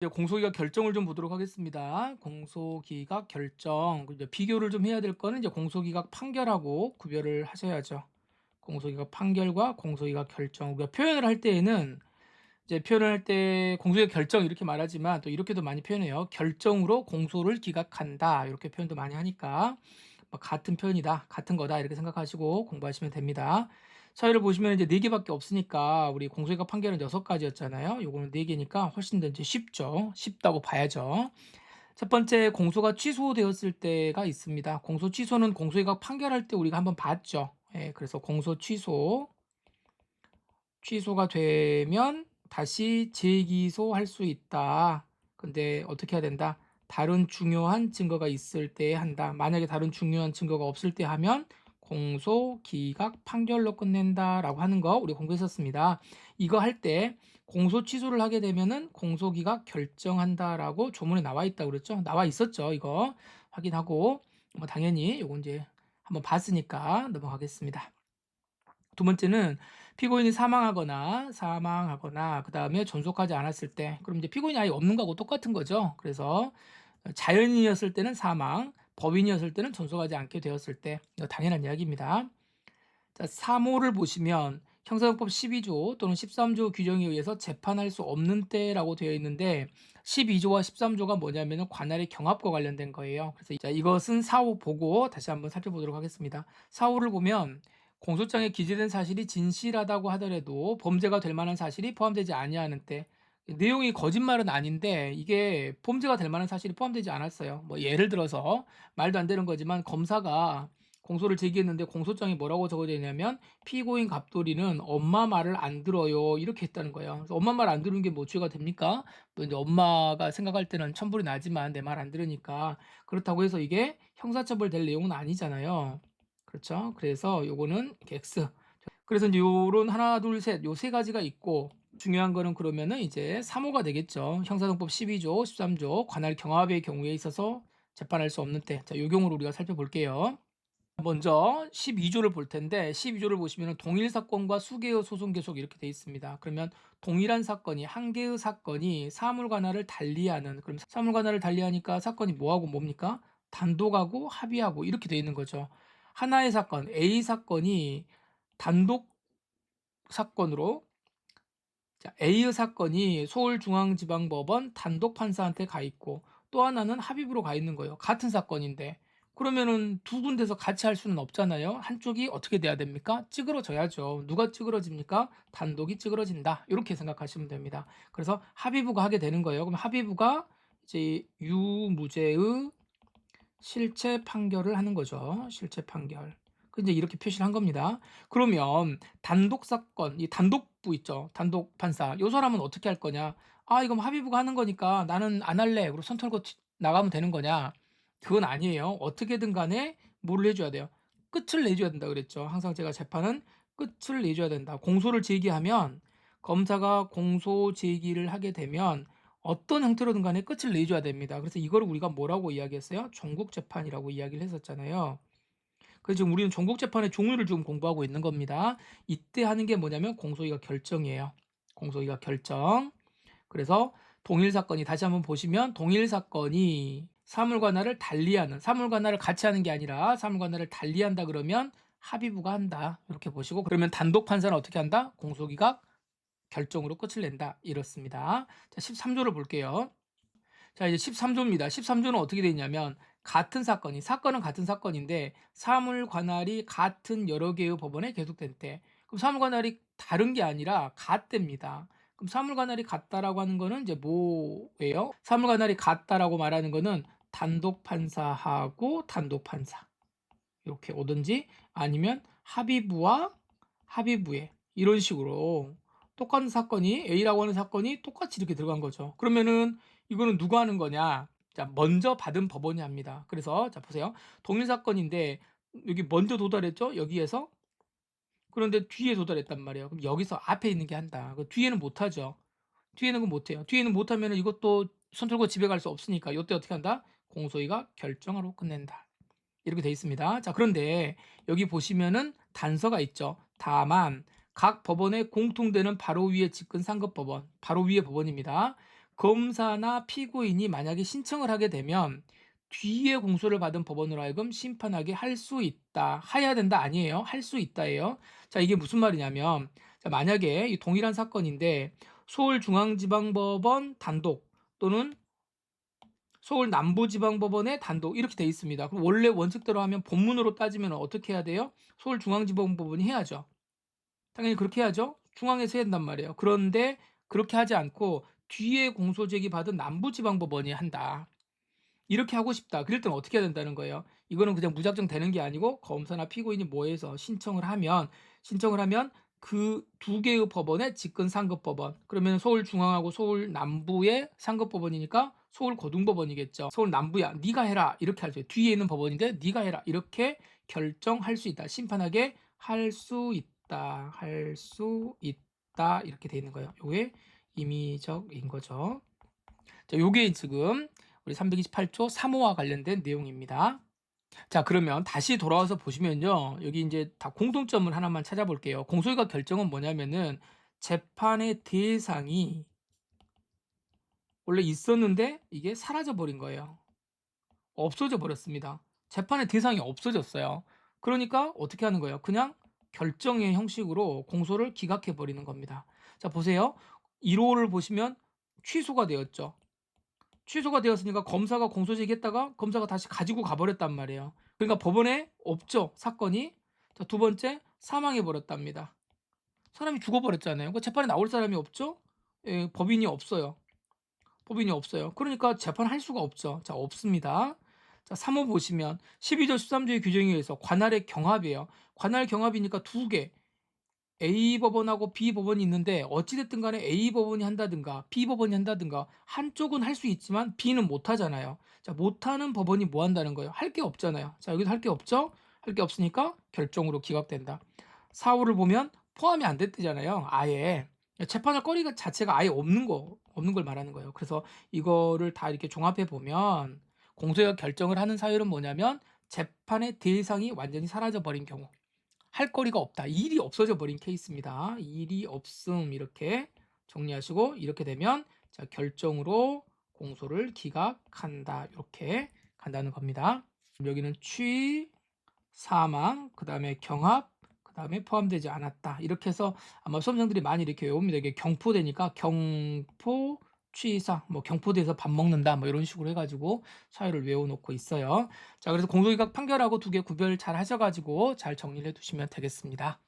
이제 공소기각 결정을 좀 보도록 하겠습니다. 공소기각 결정. 이제 비교를 좀 해야 될 거는 이제 공소기각 판결하고 구별을 하셔야죠. 공소기각 판결과 공소기각 결정. 우리가 표현을 할 때에는 이제 표현을 할 때 공소기각 결정 이렇게 말하지만 또 이렇게도 많이 표현해요. 결정으로 공소를 기각한다. 이렇게 표현도 많이 하니까 뭐 같은 표현이다. 같은 거다. 이렇게 생각하시고 공부하시면 됩니다. 사회를 보시면 이제 네 개밖에 없으니까 우리 공소기각 판결은 여섯 가지였잖아요. 요거는 네 개니까 훨씬 더 이제 쉽죠. 쉽다고 봐야죠. 첫 번째 공소가 취소되었을 때가 있습니다. 공소 취소는 공소기각 판결할 때 우리가 한번 봤죠. 예, 그래서 공소 취소 취소가 되면 다시 재기소할 수 있다. 근데 어떻게 해야 된다? 다른 중요한 증거가 있을 때 한다. 만약에 다른 중요한 증거가 없을 때 하면 공소, 기각, 판결로 끝낸다 라고 하는 거 우리 공부했었습니다. 이거 할 때 공소 취소를 하게 되면은 공소, 기각 결정한다 라고 조문에 나와 있다고 그랬죠. 나와 있었죠. 이거 확인하고 뭐 당연히 요거 이제 한번 봤으니까 넘어가겠습니다. 두 번째는 피고인이 사망하거나 사망하거나 그 다음에 존속하지 않았을 때 그럼 이제 피고인이 아예 없는 거하고 똑같은 거죠. 그래서 자연인이었을 때는 사망, 법인이었을 때는 존속하지 않게 되었을 때 당연한 이야기입니다. 자, 3호를 보시면 형사용법 12조 또는 13조 규정에 의해서 재판할 수 없는 때라고 되어 있는데 12조와 13조가 뭐냐면 관할의 경합과 관련된 거예요. 그래서 자, 이것은 4호 보고 다시 한번 살펴보도록 하겠습니다. 4호를 보면 공소장에 기재된 사실이 진실하다고 하더라도 범죄가 될 만한 사실이 포함되지 아니하는 때 내용이 거짓말은 아닌데 이게 범죄가 될 만한 사실이 포함되지 않았어요. 뭐 예를 들어서 말도 안 되는 거지만 검사가 공소를 제기했는데 공소장에 뭐라고 적어져 있냐면 피고인 갑돌이는 엄마 말을 안 들어요 이렇게 했다는 거예요. 엄마 말 안 들은 게 뭐 죄가 됩니까? 또 이제 엄마가 생각할 때는 천불이 나지만 내 말 안 들으니까 그렇다고 해서 이게 형사처벌 될 내용은 아니잖아요. 그렇죠? 그래서 요거는 X. 그래서 이제 요런 하나, 둘, 셋, 요 세 가지가 있고 중요한 거는 그러면은 이제 3호가 되겠죠. 형사정법 12조, 13조 관할 경합의 경우에 있어서 재판할 수 없는 때. 자, 요 경우를 우리가 살펴볼게요. 먼저 12조를 볼 텐데 12조를 보시면 동일 사건과 수개의 소송 계속 이렇게 돼 있습니다. 그러면 동일한 사건이 한 개의 사건이 사물 관할을 달리하는 그럼 사물 관할을 달리하니까 사건이 뭐하고 뭡니까? 단독하고 합의하고 이렇게 돼 있는 거죠. 하나의 사건 A 사건이 단독 사건으로 자, A의 사건이 서울중앙지방법원 단독 판사한테 가 있고 또 하나는 합의부로 가 있는 거예요. 같은 사건인데 그러면은 두 군데서 같이 할 수는 없잖아요. 한쪽이 어떻게 돼야 됩니까? 찌그러져야죠. 누가 찌그러집니까? 단독이 찌그러진다. 이렇게 생각하시면 됩니다. 그래서 합의부가 하게 되는 거예요. 그럼 합의부가 이제 유무죄의 실체 판결을 하는 거죠. 실체 판결. 그 이제 이렇게 표시를 한 겁니다. 그러면 단독 사건, 이 단독 부 있죠. 단독 판사. 요 사람은 어떻게 할 거냐? 아, 이건 합의부가 하는 거니까 나는 안 할래. 그리고 손 털고 나가면 되는 거냐? 그건 아니에요. 어떻게든 간에 뭐를 해줘야 돼요? 끝을 내줘야 된다 그랬죠. 항상 제가 재판은 끝을 내줘야 된다. 공소를 제기하면 검사가 공소 제기를 하게 되면 어떤 형태로든 간에 끝을 내줘야 됩니다. 그래서 이거를 우리가 뭐라고 이야기했어요? 전국 재판이라고 이야기를 했었잖아요. 그래서 지금 우리는 전국 재판의 종류를 좀 공부하고 있는 겁니다. 이때 하는 게 뭐냐면 공소기각 결정이에요. 공소기각 결정. 그래서 동일 사건이 다시 한번 보시면 동일 사건이 사물관할을 달리하는 사물관할을 같이 하는 게 아니라 사물관할을 달리한다 그러면 합의부가 한다 이렇게 보시고 그러면 단독 판사는 어떻게 한다? 공소기각 결정으로 끝을 낸다. 이렇습니다. 자, 13조를 볼게요. 자, 이제 13조입니다. 13조는 어떻게 되어 있냐면 같은 사건이 사건은 같은 사건인데 사물 관할이 같은 여러 개의 법원에 계속된 때 그럼 사물 관할이 다른 게 아니라 같답니다. 그럼 사물 관할이 같다라고 하는 거는 이제 뭐예요? 사물 관할이 같다라고 말하는 거는 단독 판사하고 단독 판사 이렇게 오든지 아니면 합의부와 합의부에 이런 식으로 똑같은 사건이 A라고 하는 사건이 똑같이 이렇게 들어간 거죠. 그러면은 이거는 누가 하는 거냐? 자, 먼저 받은 법원이 합니다. 그래서 자 보세요. 동일 사건인데 여기 먼저 도달했죠? 여기에서 그런데 뒤에 도달했단 말이에요. 그럼 여기서 앞에 있는 게 한다. 그 뒤에는 못 하죠. 뒤에는 그못 해요. 뒤에는 못 하면 이것도 손 털고 집에 갈 수 없으니까 이때 어떻게 한다? 공소위가 결정하러 끝낸다. 이렇게 돼 있습니다. 자, 그런데 여기 보시면은 단서가 있죠. 다만 각 법원에 공통되는 바로 위에 집근 상급 법원, 바로 위에 법원입니다. 검사나 피고인이 만약에 신청을 하게 되면 뒤에 공소를 받은 법원으로 하여금 심판하게 할 수 있다. 해야 된다 아니에요. 할 수 있다예요. 자, 이게 무슨 말이냐면 자, 만약에 이 동일한 사건인데 서울중앙지방법원 단독 또는 서울 남부지방법원의 단독 이렇게 돼 있습니다. 그럼 원래 원칙대로 하면 본문으로 따지면 어떻게 해야 돼요? 서울중앙지방법원이 해야죠. 당연히 그렇게 해야죠. 중앙에서 해야 된단 말이에요. 그런데 그렇게 하지 않고 뒤에 공소 제기 받은 남부지방법원이 한다. 이렇게 하고 싶다. 그럴 때는 어떻게 해야 된다는 거예요. 이거는 그냥 무작정 되는 게 아니고 검사나 피고인이 뭐해서 신청을 하면 신청을 하면 그 두 개의 법원의 직근 상급 법원 그러면 서울 중앙하고 서울 남부의 상급 법원이니까 서울 고등법원이겠죠. 서울 남부야 네가 해라 이렇게 하죠. 뒤에 있는 법원인데 네가 해라 이렇게 결정할 수 있다. 심판하게 할 수 있다. 할 수 있다. 이렇게 돼 있는 거예요. 요게 임의적인 거죠. 자, 요게 지금 우리 328조 3호와 관련된 내용입니다. 자, 그러면 다시 돌아와서 보시면요. 여기 이제 다 공통점을 하나만 찾아볼게요. 공소기각 결정은 뭐냐면은 재판의 대상이 원래 있었는데 이게 사라져 버린 거예요. 없어져 버렸습니다. 재판의 대상이 없어졌어요. 그러니까 어떻게 하는 거예요? 그냥 결정의 형식으로 공소를 기각해 버리는 겁니다. 자, 보세요. 1호를 보시면 취소가 되었죠. 취소가 되었으니까 검사가 공소 제기했다가 검사가 다시 가지고 가버렸단 말이에요. 그러니까 법원에 없죠 사건이. 자, 두 번째 사망해 버렸답니다. 사람이 죽어버렸잖아요. 그 재판에 나올 사람이 없죠. 예, 법인이 없어요. 법인이 없어요. 그러니까 재판할 수가 없죠. 자 없습니다. 자 3호 보시면 12조 13조의 규정에 의해서 관할의 경합이에요. 관할 경합이니까 두 개. A 법원하고 B 법원이 있는데 어찌됐든 간에 A 법원이 한다든가 B 법원이 한다든가 한쪽은 할 수 있지만 B는 못 하잖아요. 자, 못 하는 법원이 뭐 한다는 거예요? 할 게 없잖아요. 자, 여기도 할게 없죠? 할 게 없으니까 결정으로 기각된다. 4호를 보면 포함이 안 됐대잖아요. 아예. 재판할 거리가 자체가 아예 없는 거, 없는 걸 말하는 거예요. 그래서 이거를 다 이렇게 종합해 보면 공소기각 결정을 하는 사유는 뭐냐면 재판의 대상이 완전히 사라져 버린 경우. 할 거리가 없다. 일이 없어져 버린 케이스입니다. 일이 없음 이렇게 정리하시고 이렇게 되면 자, 결정으로 공소를 기각한다. 이렇게 간다는 겁니다. 여기는 취, 사망, 그 다음에 경합, 그 다음에 포함되지 않았다. 이렇게 해서 아마 수험생들이 많이 이렇게 외웁니다. 이게 경포되니까 경포, 취사, 뭐 경포대에서 밥 먹는다, 뭐 이런 식으로 해가지고 사유를 외워놓고 있어요. 자, 그래서 공소기각 판결하고 두 개 구별 잘 하셔가지고 잘 정리를 해두시면 되겠습니다.